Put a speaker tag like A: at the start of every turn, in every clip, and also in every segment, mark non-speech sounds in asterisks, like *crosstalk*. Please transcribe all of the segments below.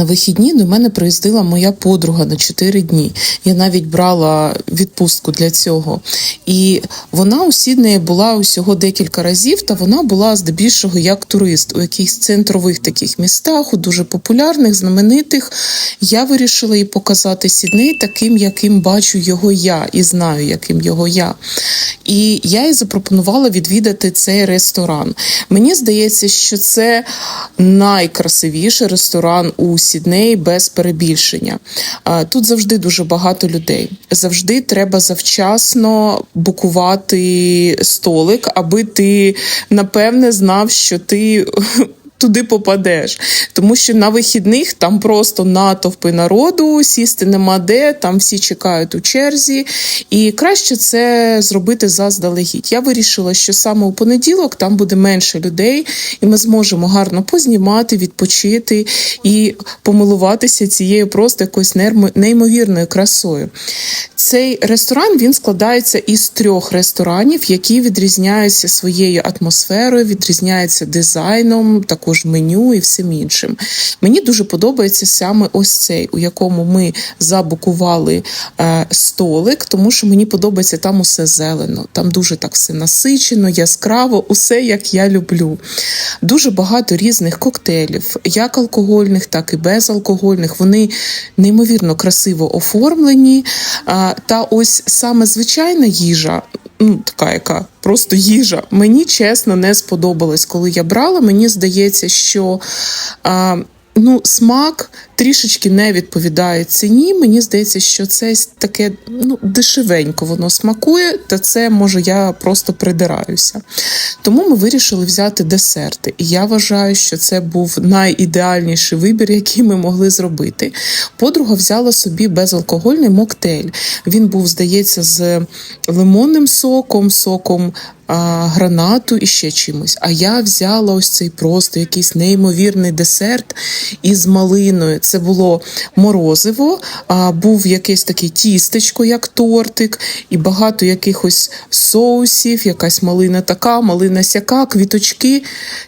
A: На вихідні до мене приїздила моя подруга на 4 дні. Я навіть брала відпустку для цього. І вона у Сіднеї була усього декілька разів, та вона була здебільшого як турист у якихось центрових таких містах, у дуже популярних, знаменитих. Я вирішила їй показати Сідней таким, яким бачу його я, і знаю, яким його я. І я їй запропонувала відвідати цей ресторан. Мені здається, що це найкрасивіший ресторан у без перебільшення. Тут завжди дуже багато людей. Завжди треба завчасно букувати столик, аби ти напевне знав, що ти. Туди попадеш, тому що на вихідних там просто натовпи народу, сісти нема де, там всі чекають у черзі, і краще це зробити заздалегідь. Я вирішила, що саме у понеділок там буде менше людей, і ми зможемо гарно познімати, відпочити і помилуватися цією просто якоюсь неймовірною красою. Цей ресторан він складається із трьох ресторанів, які відрізняються своєю атмосферою, відрізняються дизайном, також меню і всім іншим. Мені дуже подобається саме ось цей, у якому ми забукували е, столик, тому що мені подобається там усе зелено, там дуже так все насичено, яскраво, усе як я люблю. Дуже багато різних коктейлів, як алкогольних, так і безалкогольних. Вони неймовірно красиво оформлені. А, Та ось саме звичайна їжа, ну така яка просто їжа, мені чесно не сподобалась, коли я брала. Мені здається, що. А, Ну, смак трішечки не відповідає ціні. Мені здається, що це таке ну, дешевенько воно смакує, та це може я просто придираюся. Тому ми вирішили взяти десерти. І я вважаю, що це був найідеальніший вибір, який ми могли зробити. Подруга взяла собі безалкогольний моктейль. Він був, здається, з лимонним соком, соком гранату і ще чимось. А я взяла ось цей просто якийсь неймовірний десерт із малиною. Це було морозиво, а був якесь таке тістечко, як тортик, і багато якихось соусів, якась малина така, малина сяка, квіточки.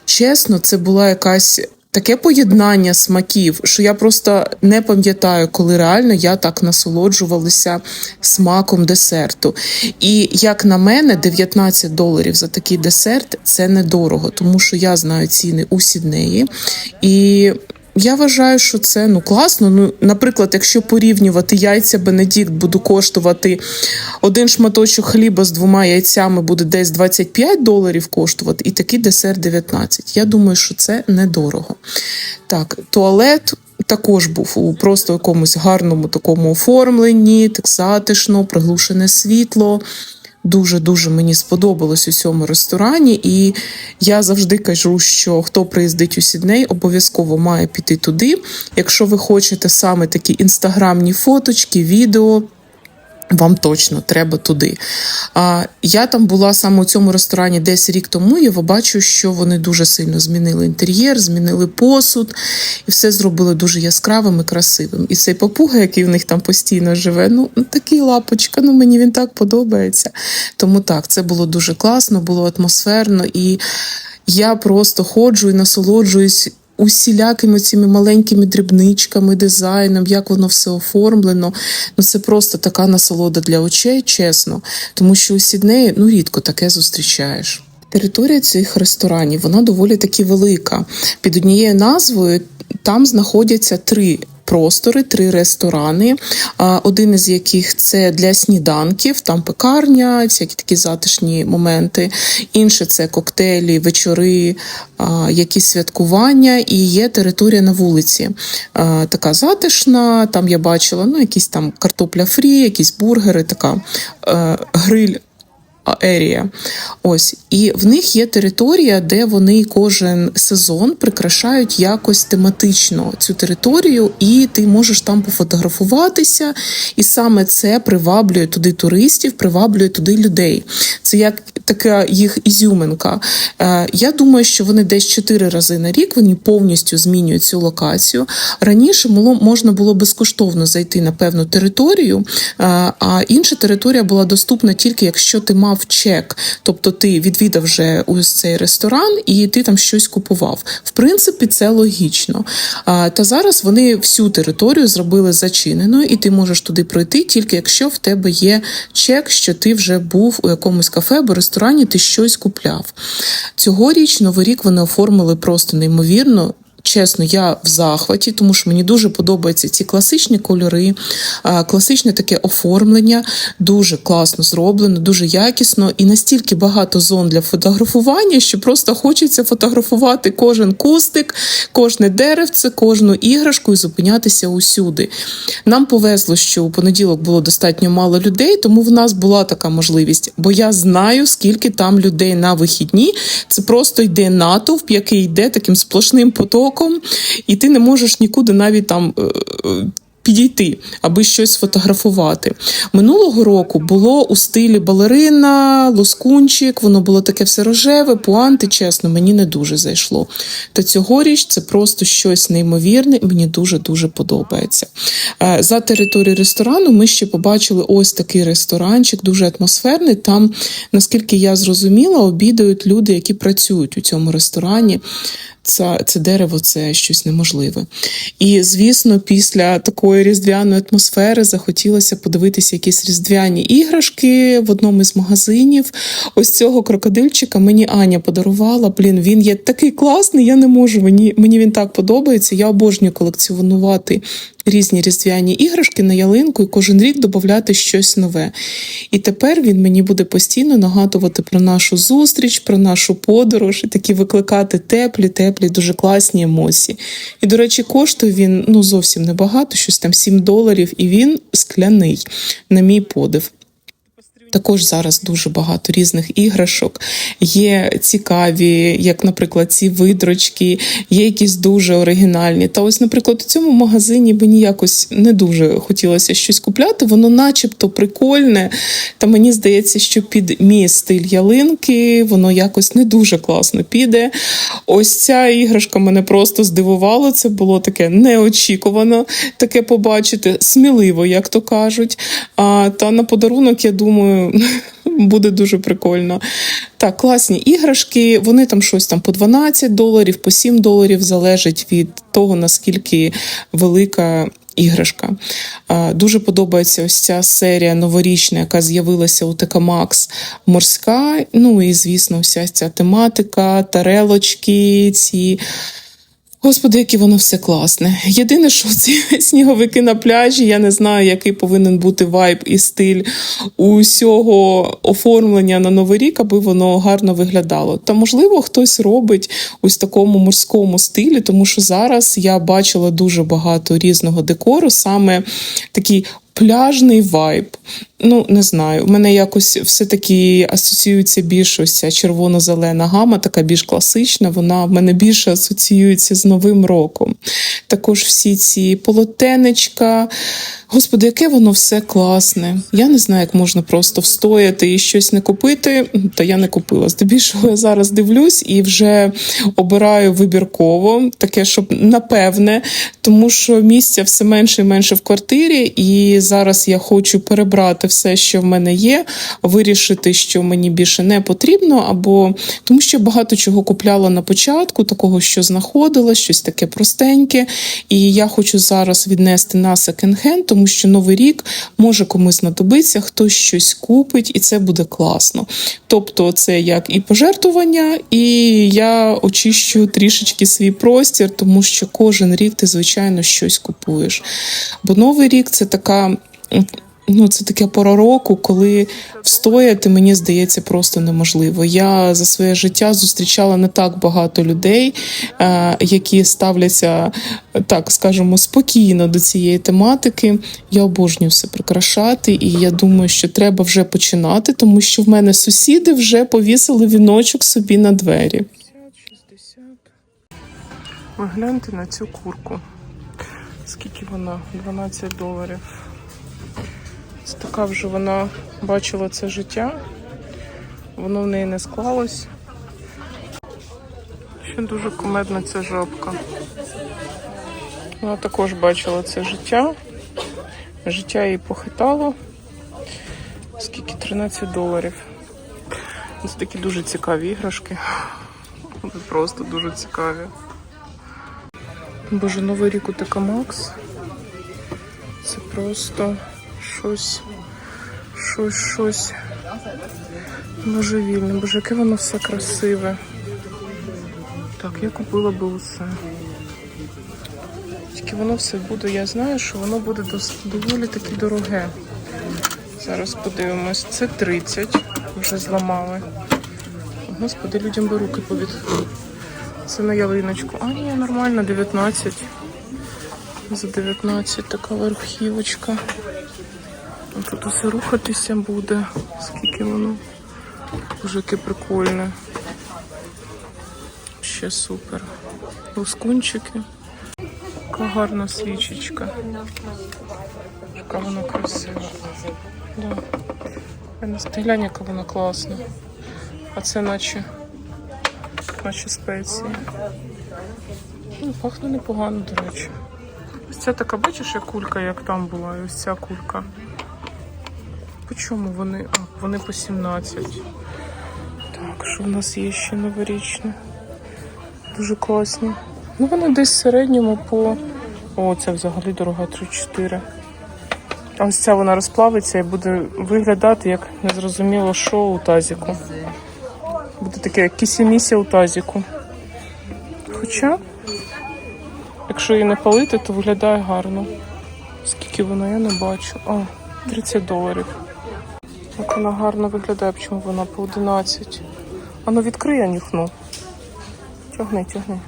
A: Чесно, це була якась. Таке поєднання смаків, що я просто не пам'ятаю, коли реально я так насолоджувалася смаком десерту. І як на мене, 19 доларів за такий десерт це недорого, тому що я знаю ціни у Сіднеї. І я вважаю, що це ну класно. Ну, наприклад, якщо порівнювати яйця Бенедикт буду коштувати один шматочок хліба з двома яйцями буде десь 25 доларів коштувати, і такий десерт 19. Я думаю, що це недорого. Так, туалет. Також був у просто якомусь гарному такому оформленні, так затишно, приглушене світло. Дуже-дуже мені сподобалось у цьому ресторані, і я завжди кажу, що хто приїздить у Сідней, обов'язково має піти туди. Якщо ви хочете саме такі інстаграмні фоточки, відео. Вам точно треба туди. А я там була саме у цьому ресторані десь рік тому. Я бачу, що вони дуже сильно змінили інтер'єр, змінили посуд, і все зробили дуже яскравим і красивим. І цей папуга, який в них там постійно живе, ну такий лапочка. Ну мені він так подобається. Тому так, це було дуже класно, було атмосферно, і я просто ходжу і насолоджуюсь усілякими цими маленькими дрібничками, дизайном, як воно все оформлено. Ну це просто така насолода для очей, чесно. Тому що у Сіднеї ну рідко таке зустрічаєш. Територія цих ресторанів вона доволі таки велика. Під однією назвою там знаходяться три. Простори, три ресторани, один із яких це для сніданків, там пекарня, всякі такі затишні моменти. Інше це коктейлі, вечори, якісь святкування, і є територія на вулиці. Така затишна. Там я бачила ну, якісь там картопля фрі, якісь бургери, така е, гриль. Ерія. Ось і в них є територія, де вони кожен сезон прикрашають якось тематично цю територію, і ти можеш там пофотографуватися. І саме це приваблює туди туристів, приваблює туди людей. Це як така їх ізюминка. Е, Я думаю, що вони десь чотири рази на рік вони повністю змінюють цю локацію. Раніше можна було безкоштовно зайти на певну територію, е, а інша територія була доступна тільки якщо ти мав мав чек. Тобто ти відвідав вже ось цей ресторан і ти там щось купував. В принципі, це логічно. Та зараз вони всю територію зробили зачиненою, і ти можеш туди пройти тільки якщо в тебе є чек, що ти вже був у якомусь кафе або ресторані, ти щось купляв. Цьогоріч Новий рік вони оформили просто неймовірно. Чесно, я в захваті, тому що мені дуже подобаються ці класичні кольори, класичне таке оформлення, дуже класно зроблено, дуже якісно і настільки багато зон для фотографування, що просто хочеться фотографувати кожен кустик, кожне деревце, кожну іграшку і зупинятися усюди. Нам повезло, що у понеділок було достатньо мало людей, тому в нас була така можливість, бо я знаю, скільки там людей на вихідні. Це просто йде натовп, який йде таким сплошним потоком, і ти не можеш нікуди навіть там. е, е, Підійти, аби щось сфотографувати. Минулого року було у стилі балерина, лоскунчик, воно було таке все рожеве, пуанти, чесно, мені не дуже зайшло. Та цьогоріч це просто щось неймовірне, і мені дуже-дуже подобається. Е, За територією ресторану ми ще побачили ось такий ресторанчик, дуже атмосферний. Там, наскільки я зрозуміла, обідають люди, які працюють у цьому ресторані. Це, це дерево це щось неможливе. І, звісно, після такої різдвяної атмосфери захотілося подивитися якісь різдвяні іграшки в одному із магазинів. Ось цього крокодильчика мені Аня подарувала. Блін, він є такий класний, я не можу. Мені, мені він так подобається. Я обожнюю колекціонувати різні різдвяні іграшки на ялинку і кожен рік додати щось нове. І тепер він мені буде постійно нагадувати про нашу зустріч, про нашу подорож і такі викликати теплі, теплі, дуже класні емоції. І, до речі, коштує він ну зовсім небагато, щось там 7 доларів, і він скляний, на мій подив. Також зараз дуже багато різних іграшок. Є цікаві, як, наприклад, ці видрочки, є якісь дуже оригінальні. Та ось, наприклад, у цьому магазині мені якось не дуже хотілося щось купляти. Воно, начебто, прикольне. Та мені здається, що під мій стиль ялинки воно якось не дуже класно піде. Ось ця іграшка мене просто здивувала. Це було таке неочікувано таке побачити, сміливо, як то кажуть. А, та на подарунок, я думаю, *laughs* буде дуже прикольно. Так, класні іграшки, вони там щось там по 12 доларів, по 7 доларів, залежить від того, наскільки велика. Іграшка. Дуже подобається ось ця серія новорічна, яка з'явилася у ТК Макс морська. Ну і, звісно, вся ця тематика, тарелочки, ці. Господи, яке воно все класне. Єдине, що ці *laughs* сніговики на пляжі, я не знаю, який повинен бути вайб і стиль усього оформлення на Новий рік, аби воно гарно виглядало. Та можливо, хтось робить ось такому морському стилі, тому що зараз я бачила дуже багато різного декору, саме такий пляжний вайб. Ну, не знаю. У мене якось все-таки асоціюється більш ось ця червоно-зелена гама, така більш класична. Вона в мене більше асоціюється з Новим роком. Також всі ці полотенечка. Господи, яке воно все класне. Я не знаю, як можна просто встояти і щось не купити. Та я не купила. Здебільшого я зараз дивлюсь і вже обираю вибірково, таке, щоб напевне, тому що місця все менше і менше в квартирі, і зараз я хочу перебрати все, що в мене є, вирішити, що мені більше не потрібно, або тому що багато чого купляла на початку, такого, що знаходила, щось таке простеньке. І я хочу зараз віднести на секонд-хенд, тому що новий рік може комусь знадобитися, хтось щось купить, і це буде класно. Тобто, це як і пожертвування, і я очищую трішечки свій простір, тому що кожен рік ти, звичайно, щось купуєш. Бо новий рік це така. Ну, це таке пора року, коли встояти, мені здається, просто неможливо. Я за своє життя зустрічала не так багато людей, е, які ставляться, так скажемо, спокійно до цієї тематики. Я обожнюю все прикрашати, і я думаю, що треба вже починати, тому що в мене сусіди вже повісили віночок собі на двері. 60. Ви гляньте на цю курку. Скільки вона? 12 доларів. Це така вже вона бачила це життя. Воно в неї не склалось. Ще дуже кумедна ця жабка. Вона також бачила це життя. Життя її похитало. Скільки 13 доларів. Ось такі дуже цікаві іграшки. Вони Просто дуже цікаві. Боже, новий рік у ТК Макс. Це просто щось, щось, щось божевільне. Боже, яке воно все красиве. Так, я купила би усе. Тільки воно все буде, я знаю, що воно буде доволі таки дороге. Зараз подивимось. Це 30, вже зламали. Господи, людям би руки повід. Це на ялиночку. А, ні, нормально, 19. За 19 така верхівочка. Тут усе рухатися буде. Скільки воно. Боже, яке прикольне. Ще супер. Лускунчики. Яка гарна свічечка. Яка вона красива. Да. Глянь, яка вона класна. А це наче, наче спеції. Ну, пахне непогано, до речі. Ось ця така, бачиш, як кулька, як там була, ось ця кулька. По чому вони? А, вони по 17. Так, що в нас є ще новорічне? Дуже класні. Ну, вони десь в середньому по. О, це взагалі дорога 3-4. А ось ця вона розплавиться і буде виглядати як незрозуміло що у тазіку. Буде таке як кісімісія у тазіку. Хоча, якщо її не палити, то виглядає гарно. Скільки вона, я не бачу. А, 30 доларів. Як вона гарно виглядає, чому вона по 11. А ну відкрий, я нюхну. Тягни, тягни.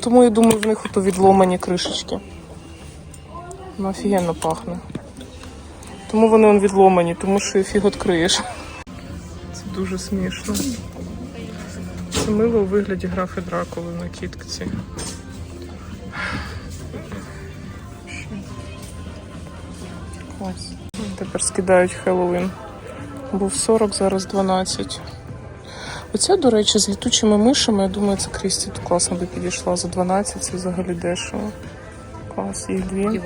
A: Тому я думаю, в них ото відломані кришечки. Воно офігенно пахне. Тому вони он відломані, тому що фіг відкриєш. Це дуже смішно. Це мило у вигляді графи Дракули на кітці. Клас. Тепер скидають Хеллоуін. Був 40, зараз 12. Оця, до речі, з літучими мишами, я думаю, це Крісті тут класно би підійшла за 12, це взагалі дешево. Клас, їх дві.